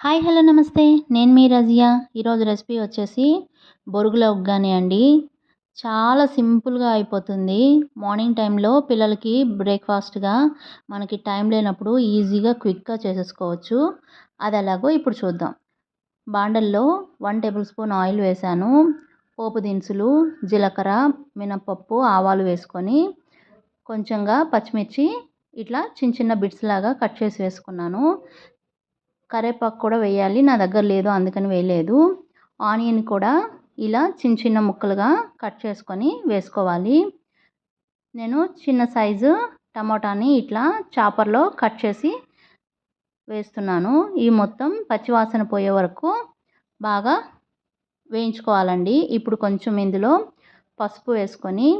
Hi hello నమస్తే. నేను మీ రజియా. ఈరోజు రెసిపీ వచ్చేసి బొరుగుల ఉగ్గాని అండి. చాలా సింపుల్గా అయిపోతుంది. మార్నింగ్ టైంలో పిల్లలకి బ్రేక్ఫాస్ట్గా మనకి టైం లేనప్పుడు ఈజీగా క్విక్గా చేసేసుకోవచ్చు. అది ఎలాగో ఇప్పుడు చూద్దాం. బాండల్లో వన్ టేబుల్ స్పూన్ ఆయిల్ వేశాను పోపు దినుసులు జీలకర్ర మినపప్పు ఆవాలు వేసుకొని కొంచెంగా పచ్చిమిర్చి ఇట్లా చిన్న చిన్న బిట్స్ లాగా కట్ చేసి వేసుకున్నాను. కరివేపాకు కూడా వేయాలి. నా దగ్గర లేదు అందుకని వేయలేదు. ఆనియన్ కూడా ఇలా చిన్న చిన్న ముక్కలుగా కట్ చేసుకొని వేసుకోవాలి. నేను చిన్న సైజు టమాటాని ఇట్లా చాపర్లో కట్ చేసి వేస్తున్నాను. ఈ మొత్తం పచ్చివాసన పోయే వరకు బాగా వేయించుకోవాలండి. ఇప్పుడు కొంచెం ఇందులో పసుపు వేసుకొని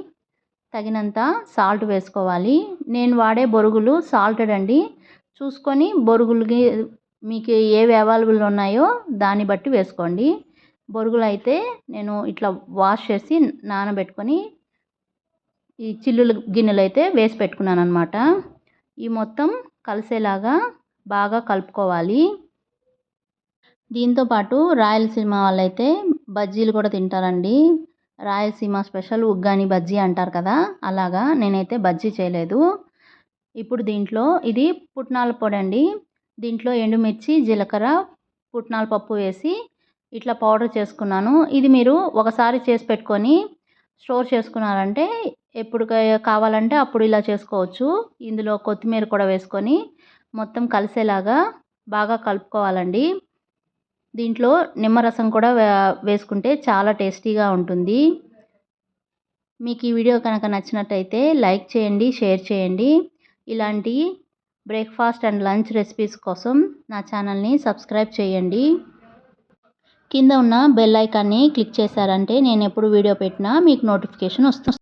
తగినంత సాల్ట్ వేసుకోవాలి. నేను వాడే బొరుగులు సాల్టెడ్ అండి. చూసుకొని బొరుగులకి మీకు ఏవి అవైలబుల్ ఉన్నాయో దాన్ని బట్టి వేసుకోండి. బొరుగులు అయితే నేను ఇట్లా వాష్ చేసి నానబెట్టుకొని ఈ చిల్లుల గిన్నెలు అయితే వేసి పెట్టుకున్నాను అనమాట ఈ మొత్తం కలిసేలాగా బాగా కలుపుకోవాలి. దీంతోపాటు రాయలసీమ వాళ్ళైతే బజ్జీలు కూడా తింటారండి. రాయలసీమ స్పెషల్ ఉగ్గాని బజ్జీ అంటారు కదా అలాగా నేనైతే బజ్జీ చేయలేదు. ఇప్పుడు దీంట్లో ఇది పుట్నాల పొడి అండి దీంట్లో ఎండుమిర్చి జీలకర్ర పుట్నాల పప్పు వేసి ఇట్లా పౌడర్ చేసుకున్నాను. ఇది మీరు ఒకసారి చేసి పెట్టుకొని స్టోర్ చేసుకున్నారంటే ఎప్పుడు కావాలంటే అప్పుడు ఇలా చేసుకోవచ్చు. ఇందులో కొత్తిమీర కూడా వేసుకొని మొత్తం కలిసేలాగా బాగా కలుపుకోవాలండి. దీంట్లో నిమ్మరసం కూడా వేసుకుంటే చాలా టేస్టీగా ఉంటుంది. మీకు ఈ వీడియో కనుక నచ్చినట్టయితే లైక్ చేయండి షేర్ చేయండి. ఇలాంటి బ్రేక్ఫాస్ట్ అండ్ లంచ్ రెసిపీస్ కోసం నా ఛానల్ని సబ్స్క్రైబ్ చేయండి. కింద ఉన్న బెల్ ఐకాన్ని క్లిక్ చేశారంటే నేను ఎప్పుడు వీడియో పెట్టినా మీకు నోటిఫికేషన్ వస్తుంది.